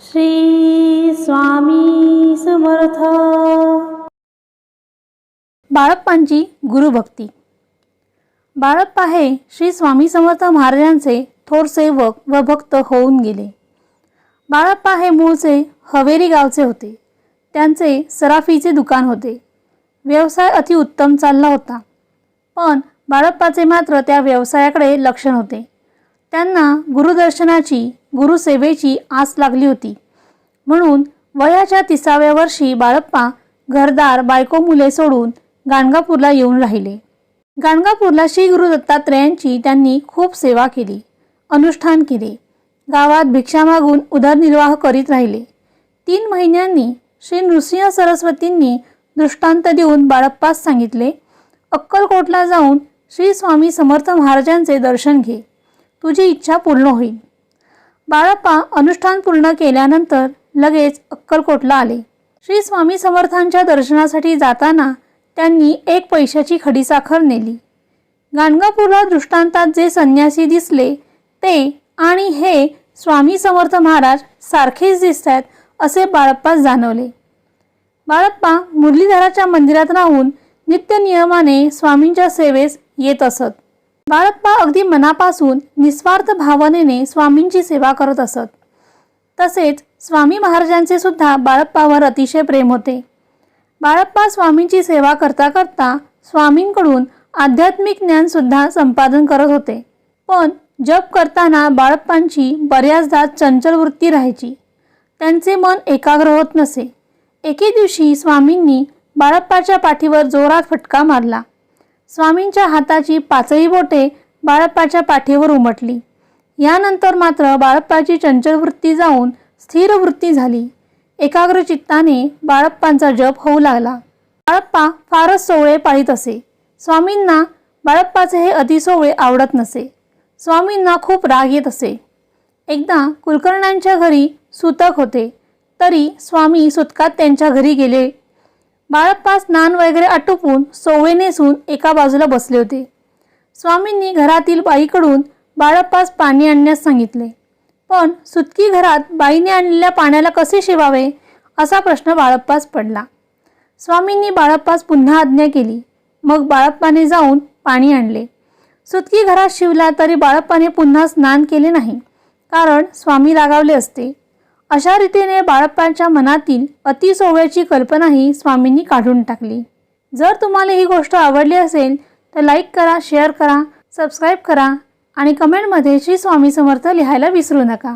श्री स्वामी समर्थ. बाळप्पांची गुरुभक्ती. बाळप्पा हे श्री स्वामी समर्थ महाराजांचे थोर सेवक व भक्त होऊन गेले. बाळप्पा हे मूळचे हवेरी गावचे होते. त्यांचे सराफीचे दुकान होते. व्यवसाय अतिउत्तम चालला होता. पण बाळप्पाचे मात्र त्या व्यवसायाकडे लक्ष नव्हते. त्यांना गुरुदर्शनाची गुरुसेवेची आस लागली होती. म्हणून वयाच्या तिसाव्या वर्षी बाळप्पा घरदार बायको मुले सोडून गाणगापूरला येऊन राहिले. गाणगापूरला श्री गुरु दत्तात्रेयांची त्यांनी खूप सेवा केली अनुष्ठान केले गावात भिक्षा मागून उदरनिर्वाह करीत राहिले. तीन महिन्यांनी श्री नृसिंह सरस्वतींनी दृष्टांत देऊन बाळप्पास सांगितले अक्कलकोटला जाऊन श्री स्वामी समर्थ महाराजांचे दर्शन घे. तुझी इच्छा पूर्ण होईल. बाळप्पा अनुष्ठान पूर्ण केल्यानंतर लगेच अक्कलकोटला आले. श्री स्वामी समर्थांच्या दर्शनासाठी जाताना त्यांनी एक पैशाची खडीसाखर नेली. गाणगापूरला दृष्टांतात जे संन्यासी दिसले ते आणि हे स्वामी समर्थ महाराज सारखेच दिसत आहेत असे बाळप्पास जाणवले. बाळप्पा मुरलीधराच्या मंदिरात राहून नित्य नियमाने स्वामींच्या सेवेस येत असत. बाळप्पा अगदी मनापासून निस्वार्थ भावनेने स्वामींची सेवा करत असत. तसेच स्वामी महाराजांचे सुद्धा बाळप्पावर अतिशय प्रेम होते. बाळप्पा स्वामींची सेवा करता करता स्वामींकडून आध्यात्मिक ज्ञानसुद्धा संपादन करत होते. पण जप करताना बाळप्पांची बऱ्याचदा चंचल वृत्ती राहायची. त्यांचे मन एकाग्र होत नसे. एके दिवशी स्वामींनी बाळप्पाच्या पाठीवर जोरात फटका मारला. स्वामींच्या हाताची पाचही बोटे बाळप्पाच्या पाठीवर उमटली. यानंतर मात्र बाळप्पाची चंचल वृत्ती जाऊन स्थिर वृत्ती झाली. एकाग्र चित्ताने बाळप्पांचा जप होऊ लागला. बाळप्पा फारच सोहळे पाळीत असे. स्वामींना बाळप्पाचे हे अतिसोवळे आवडत नसे. स्वामींना खूप राग येत असे. एकदा कुलकर्ण्यांच्या घरी सुतक होते. तरी स्वामी सुतकात त्यांच्या घरी गेले. बाळप्पा स्नान वगैरे आटोपून सोवळे नेसून एका बाजूला बसले होते. स्वामींनी घरातील बाईकडून बाळप्पास पाणी आणण्यास सांगितले. पण सुतकी घरात बाईने आणलेल्या पाण्याला कसे शिवावे असा प्रश्न बाळप्पास पडला. स्वामींनी बाळप्पास पुन्हा आज्ञा केली. मग बाळप्पाने जाऊन पाणी आणले. सुतकी घरात शिवला तरी बाळप्पाने पुन्हा स्नान केले नाही कारण स्वामी रागावले असते. अशा रीतीने बाळप्पांच्या मनातील अतिसोव्याची कल्पनाही स्वामींनी काढून टाकली. जर तुम्हाला ही गोष्ट आवडली असेल तर लाईक करा शेअर करा सबस्क्राईब करा आणि कमेंटमध्ये श्री स्वामी समर्थ लिहायला विसरू नका.